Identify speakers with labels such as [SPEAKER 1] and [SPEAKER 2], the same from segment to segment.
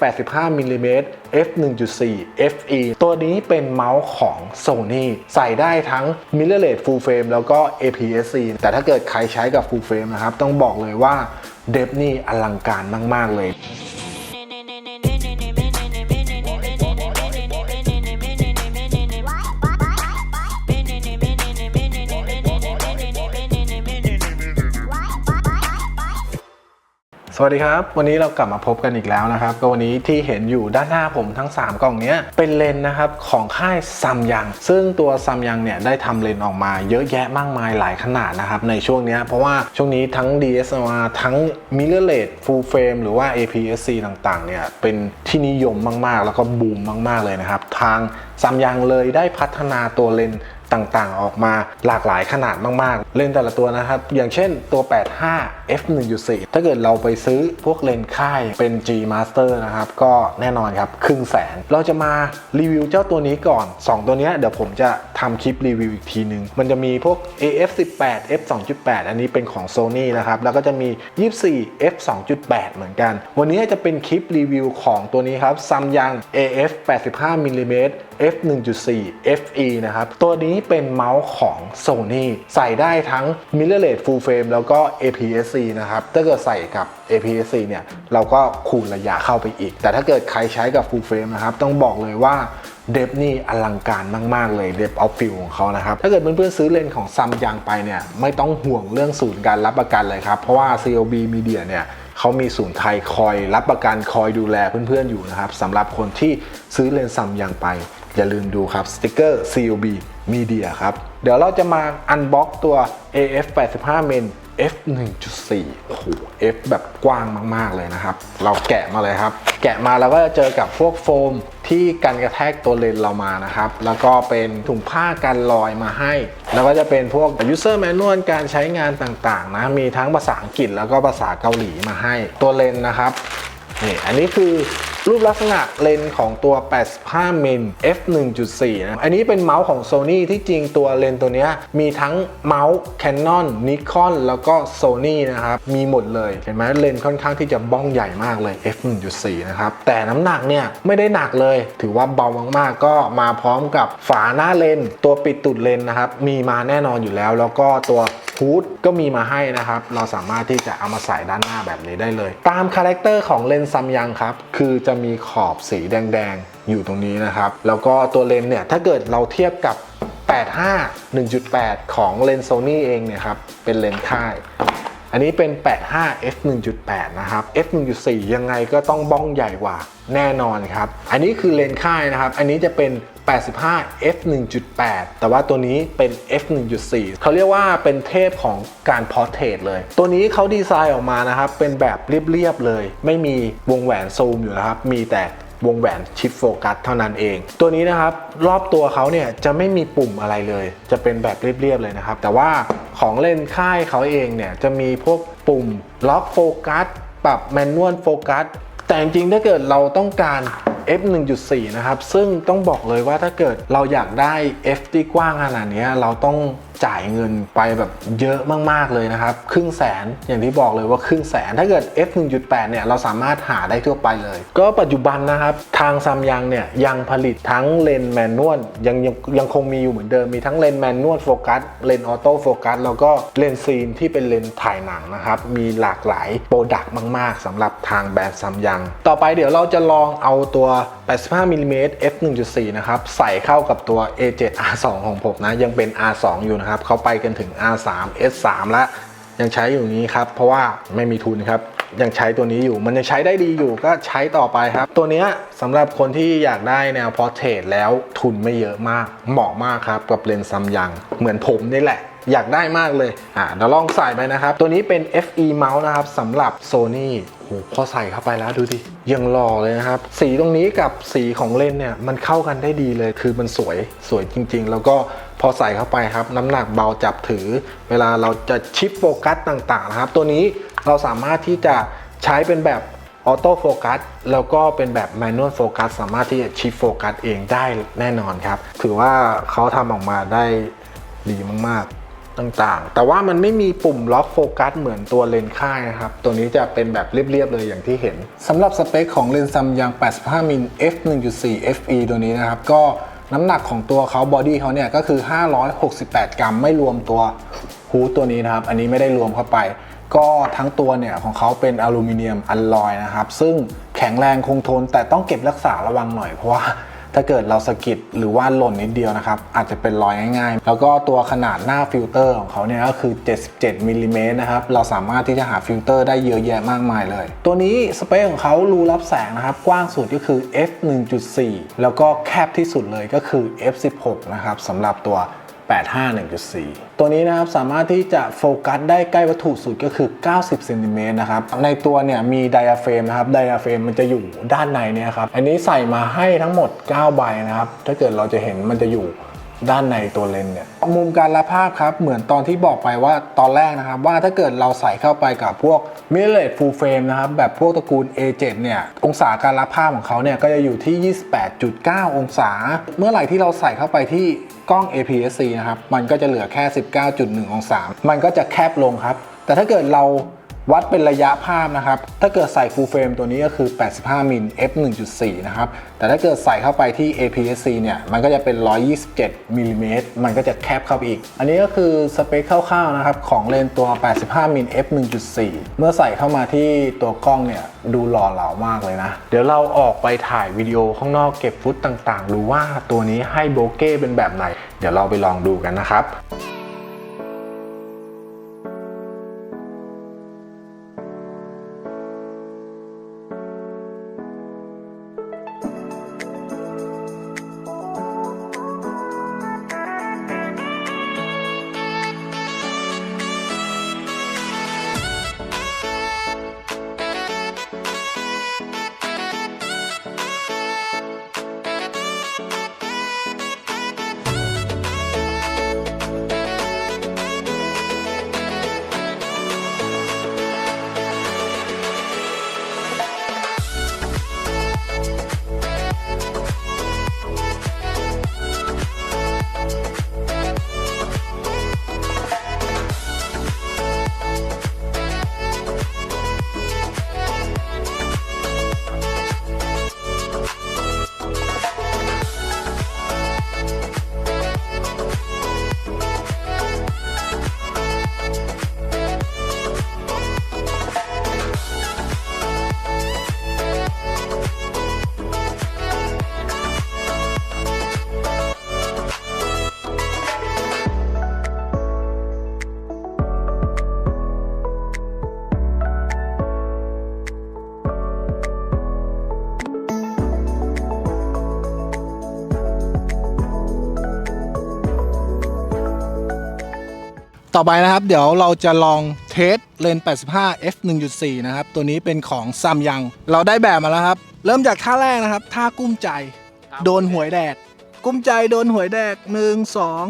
[SPEAKER 1] 85มิลลิเมตร f 1.4 fe ตัวนี้เป็นเมาส์ของ Sony ใส่ได้ทั้ง mirrorless full frame แล้วก็ APS-C แต่ถ้าเกิดใครใช้กับ full frame นะครับ ต้องบอกเลยว่าเดฟนี่อลังการมาก ๆ เลย สวัสดีครับ วันนี้เรากลับมาพบกันอีกแล้วนะครับ ก็วันนี้ที่เห็นอยู่ด้านหน้าผมทั้ง 3 กล่องนี้เป็นเลนนะครับของค่ายซัมยังซึ่งตัวซัมยังเนี่ยได้ทำเลนออกมาเยอะแยะมากมายหลายขนาดนะครับในช่วงนี้เพราะว่าช่วงนี้ทั้ง DSLR ทั้ง mirrorless full frame หรือว่า APS-C ต่างๆเนี่ยเป็นที่นิยมมากๆ แล้วก็บูมมาก ๆเลยนะครับทางซัมยังเลยได้พัฒนาตัวเลนส์ ต่างๆ ออกมาหลากหลายขนาดมากๆ เลนส์แต่ละตัวนะครับ อย่างเช่นตัว 85 f 1.4ถ้าเกิดเราไปซื้อพวกเลนส์ค่ายเป็น G Master นะครับ ก็แน่นอนครับ ครึ่งแสน เราจะมารีวิวเจ้าตัวนี้ก่อน 2 ตัวเนี้ยเดี๋ยวผมจะทำคลิปรีวิวอีกทีนึง มันจะมีพวก AF 18 f 2.8 อันนี้เป็นของ Sony นะครับ แล้วก็จะมี 24 f 2.8 เหมือนกัน วันนี้จะเป็นคลิปรีวิวของตัวนี้ครับ Samyang AF 85มิลลิเมตร f 1.4 fe นะครับ ตัวนี้เป็นเมาส์ของ Sony ใส่ได้ทั้ง mirrorless full frame แล้วก็ APS-C นะครับ ถ้าเกิดใส่กับ APS-C เนี่ย เราก็คูณระยะเข้าไปอีก แต่ถ้าเกิดใครใช้กับ full frame นะครับ ต้องบอกเลยว่าเดฟนี่อลังการมาก ๆ เลยเดฟออฟฟิลของเขานะครับ ถ้าเกิดเพื่อนๆซื้อเลนส์ของซัมยังไปเนี่ย ไม่ต้องห่วงเรื่องศูนย์การรับประกันเลยครับ เพราะว่า COB Media เนี่ยเขามีศูนย์ไทยคอยรับประกันคอยดูแลเพื่อนๆอยู่นะครับสำหรับคนที่ซื้อเลนส์ซัมยังไป อย่าลืมดูครับสติกเกอร์ COB Media ครับ เดี๋ยวเราจะมาอันบ็อกตัว AF 85 min f 1.4โอ้โห f แบบกว้างมาก ๆ เลยนะครับ เราแกะมาเลยครับ แกะมาแล้วก็จะเจอกับพวกโฟมที่กันกระแทกตัวเลนเรามานะครับ แล้วก็เป็นถุงผ้ากันรอยมาให้ แล้วก็จะเป็นพวก user manual การใช้งานต่าง ๆ นะ มีทั้งภาษาอังกฤษแล้วก็ภาษาเกาหลีมาให้ตัวเลนนะครับนี่อันนี้คือ รูปลักษณะเลนส์ของตัว 85 มิล f 1.4 นะ อันนี้เป็นเมาส์ของ Sony ที่จริงตัวเลนส์ตัวนี้มีทั้งเมาส์ Canon Nikon แล้วก็ Sony นะครับ มีหมดเลย เห็นไหมเลนส์ค่อนข้างที่จะบ้องใหญ่มากเลย f 1.4 นะครับ แต่น้ำหนักเนี่ยไม่ได้หนักเลย ถือว่าเบามากๆ ก็มาพร้อมกับฝาหน้าเลน ตัวปิดตุดเลนนะครับ มีมาแน่นอนอยู่แล้ว แล้วก็ตัวฮูดก็มีมาให้นะครับ เราสามารถที่จะเอามาใส่ด้านหน้าแบบนี้ได้เลย ตามคาแรคเตอร์ของเลนส์ซัมยังครับ คือจะมีขอบสีแดงๆ อยู่ตรงนี้นะครับ แล้วก็ตัวเลนส์เนี่ย ถ้าเกิดเราเทียบกับ 85 1.8 ของเลนส์โซนี่เองเนี่ยครับ เป็นเลนส์ค่าย อันนี้เป็น 85 f 1.8 นะครับ f 1.4 ยังไงก็ต้องบ้องใหญ่กว่าแน่นอนครับ อันนี้คือเลนส์ค่ายนะครับ อันนี้จะเป็น 85 f 1.8 แต่ว่าตัวนี้เป็น f 1.4 เขาเรียกว่าเป็นเทพของการพอร์เทรตเลย ตัวนี้เขาดีไซน์ออกมานะครับ เป็นแบบเรียบๆเลย ไม่มีวงแหวนซูมอยู่นะครับ มีแต่ วงแหวนชิปโฟกัสเท่านั้นเอง ตัวนี้นะครับรอบตัวเขาเนี่ยจะไม่มีปุ่มอะไรเลย จะเป็นแบบเรียบๆเลยนะครับ แต่ว่าของเล่นค่ายเขาเองเนี่ยจะมีพวกปุ่มล็อกโฟกัสปรับแมนนวลโฟกัสแต่จริงๆถ้าเกิดเราต้องการ f 1.4 นะครับ ซึ่งต้องบอกเลยว่าถ้าเกิดเราอยากได้ f ที่กว้างขนาดนี้เราต้อง จ่ายเงินไปแบบเยอะมาก ๆ เลยนะครับ ครึ่งแสนอย่างที่บอกเลยว่าครึ่งแสนถ้าเกิด f 1.8เนี่ยเราสามารถหาได้ทั่วไปเลย ก็ปัจจุบันนะครับ ทางซัมยังเนี่ยยังผลิตทั้งเลนแมนนวลยังยังยังคงมีอยู่เหมือนเดิมมีทั้งเลนแมนนวลโฟกัสเลนออโต้โฟกัสแล้วก็เลนซีนที่เป็นเลนถ่ายหนังนะครับมีหลากหลายโปรดักต์มาก ๆสำหรับทางแบรนด์ซัมยังต่อไปเดี๋ยวเราจะลองเอาตัว85มิลลิเมตร f 1.4 นะครับ ใส่เข้ากับตัว A7 R2 ของผมนะ ยังเป็น R2 อยู่นะครับ เขาไปกันถึง R3 S3 แล้ว ยังใช้อยู่นี้ครับ เพราะว่าไม่มีทุนครับ ยังใช้ตัวนี้อยู่ มันยังใช้ได้ดีอยู่ก็ใช้ต่อไปครับ ตัวเนี้ยสำหรับคนที่อยากได้แนวพอร์เทรตแล้วทุนไม่เยอะมาก เหมาะมากครับกับเลนส์ซัมยังเหมือนผมนี่แหละอยากได้มากเลย อ่าเดี๋ยวลองใส่ไปนะครับ ตัวนี้เป็น FE Mouse นะครับสำหรับ Sony โหพอใส่เข้าไปแล้วดูดิยังหล่อเลยนะครับ สีตรงนี้กับสีของเลนเนี่ยมันเข้ากันได้ดีเลยคือมันสวยสวยจริง ๆ แล้วก็พอใส่เข้าไปครับ น้ำหนักเบาจับถือ เวลาเราจะชิปโฟกัสต่างๆนะครับ ตัวนี้เราสามารถที่จะใช้เป็นแบบออโต้โฟกัสแล้วก็เป็นแบบแมนนวลโฟกัสสามารถที่จะชิปโฟกัสเองได้แน่นอนครับ ถือว่าเขาทำออกมาได้ดีมากๆ ต่างๆ แต่ว่ามันไม่มีปุ่มล็อกโฟกัสเหมือนตัวเลนส์ค่ายนะครับ ตัวนี้จะเป็นแบบเรียบๆเลยอย่างที่เห็นสำหรับสเปคของเลนส์ซัมยัง 85 มิล f 1.4 fe ตัวนี้นะครับ ก็น้ำหนักของตัวเขาบอดี้เขาเนี่ยก็คือ 568 กรัม ไม่รวมตัวฮูตัวนี้นะครับ อันนี้ไม่ได้รวมเข้าไป ก็ทั้งตัวเนี่ยของเขาเป็นอลูมิเนียมอัลลอยนะครับ ซึ่งแข็งแรงคงทนแต่ต้องเก็บรักษาระวังหน่อยเพราะว่า ถ้าเกิดเราสะกิดหรือว่าหล่นนิดเดียวนะครับ อาจจะเป็นรอยง่ายๆ แล้วก็ตัวขนาดหน้าฟิลเตอร์ของเขาเนี่ยก็คือ 77มิลลิเมตรนะครับ เราสามารถที่จะหาฟิลเตอร์ได้เยอะแยะมากมายเลย ตัวนี้สเปคของเขารูรับแสงนะครับ กว้างสุดก็คือ f 1.4แล้วก็แคบที่สุดเลยก็คือ f 16นะครับสำหรับตัว 851.4 ตัวนี้นะครับสามารถที่จะโฟกัสได้ใกล้วัตถุสุดก็คือ 90เซนติเมตรนะครับในตัวเนี่ยมีไดอะเฟรมนะครับไดอะเฟรมมันจะอยู่ด้านในเนี่ยครับอันนี้ใส่มาให้ทั้งหมด 9 ใบนะครับถ้าเกิดเราจะเห็นมันจะอยู่ ด้านในตัวเลนส์เนี่ยมุมการรับภาพครับ เหมือนตอนที่บอกไปว่าตอนแรกนะครับ ว่าถ้าเกิดเราใส่เข้าไปกับพวก mirrorless full frame นะครับ แบบพวกตระกูล A7 เนี่ย องศาการรับภาพของเขาเนี่ยก็จะอยู่ที่ 28.9 องศา เมื่อไหร่ที่เราใส่เข้าไปที่กล้อง APS-C นะครับ มันก็จะเหลือแค่ 19.1 องศา มันก็จะแคบลงครับ แต่ถ้าเกิดเรา วัดเป็นระยะภาพนะครับ ถ้าเกิดใส่ full frame ตัวนี้ก็คือ 85 มิล f 1.4 นะครับ แต่ถ้าเกิดใส่เข้าไปที่ APS-C เนี่ย มันก็จะเป็น 127มิลลิเมตรมันก็จะแคบเข้าไปอีก อันนี้ก็คือสเปคคร่าวๆนะครับ ของเลนส์ตัว 85 มิล f 1.4 เมื่อใส่เข้ามาที่ตัวกล้องเนี่ย ดูหล่อเหลามากเลยนะ เดี๋ยวเราออกไปถ่ายวิดีโอข้างนอกเก็บฟุตต่างๆ ดูว่าตัวนี้ให้โบเก้เป็นแบบไหน เดี๋ยวเราไปลองดูกันนะครับ ต่อไปนะครับ เดี๋ยวเราจะลองเทสเลนส์85 f 1.4 นะครับ ตัวนี้เป็นของซัมยัง เราได้แบบมาแล้วครับ เริ่มจากท่าแรกนะครับ ท่ากุ้มใจ โดนหวยแดก กุ้มใจโดนหวยแดกหนึ่งสอง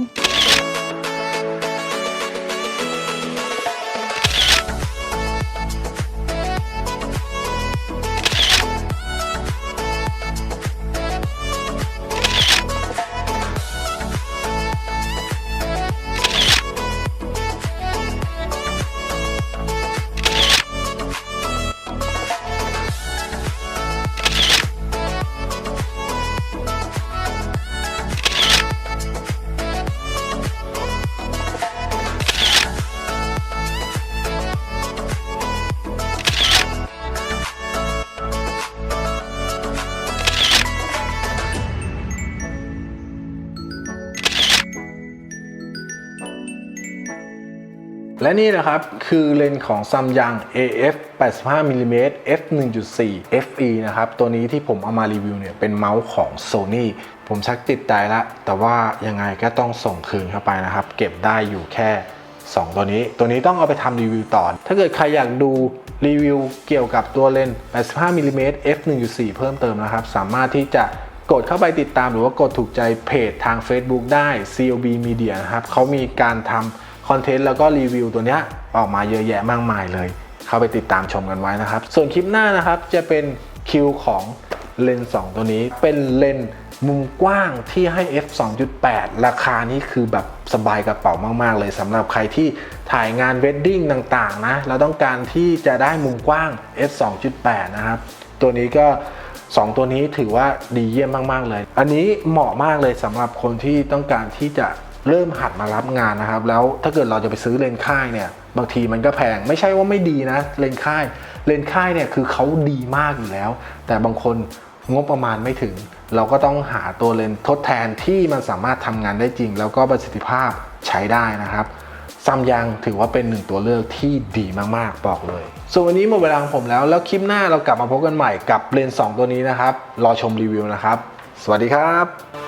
[SPEAKER 1] และนี่นะครับ คือเลนส์ของซัมยัง AF 85 mm f 1.4 FE นะครับ ตัวนี้ที่ผมเอามารีวิวเนี่ย เป็นเมาส์ของ Sony ผมชักติดใจแล้วแต่ว่ายังไงก็ต้องส่งคืนเข้าไปนะครับ เก็บได้อยู่แค่ 2 ตัวนี้ ตัวนี้ต้องเอาไปทำรีวิวต่อ ถ้าเกิดใครอยากดูรีวิวเกี่ยวกับตัวเลนส์85 mm f 1.4 เพิ่มเติมนะครับ สามารถที่จะกดเข้าไปติดตามหรือว่ากดถูกใจเพจทาง Facebook ได้ COB Media นะครับเขามีการทำ คอนเทนต์แล้วก็รีวิวตัวเนี้ยออกมาเยอะแยะมากมายเลย เข้าไปติดตามชมกันไว้นะครับ ส่วนคลิปหน้านะครับจะเป็นคิวของเลนส์2ตัวนี้เป็นเลนส์มุมกว้างที่ให้ f 2.8 ราคานี้คือแบบสบายกระเป๋ามาก ๆ เลยสำหรับใครที่ถ่ายงานเวดดิ้งต่าง ๆ นะ แล้วต้องการที่จะได้มุมกว้าง f 2.8 นะครับ ตัวนี้ก็ 2 ตัวนี้ถือว่าดีเยี่ยมมาก ๆ เลย อันนี้เหมาะมากเลยสำหรับคนที่ต้องการที่จะ เริ่มหัดมารับงานนะครับ แล้วถ้าเกิดเราจะไปซื้อเลนค่ายเนี่ย บางทีมันก็แพง ไม่ใช่ว่าไม่ดีนะ เลนค่าย เลนค่ายเนี่ยคือเขาดีมากอยู่แล้ว แต่บางคนงบประมาณไม่ถึง เราก็ต้องหาตัวเลนทดแทนที่มันสามารถทำงานได้จริง แล้วก็ประสิทธิภาพใช้ได้นะครับซัมยังถือว่าเป็นหนึ่งตัวเลือกที่ดีมากๆ บอกเลย ส่วนวันนี้หมดเวลาของผมแล้ว แล้วคลิปหน้าเรากลับมาพบกันใหม่กับเลนส์2ตัวนี้นะครับ รอชมรีวิวนะครับ สวัสดีครับ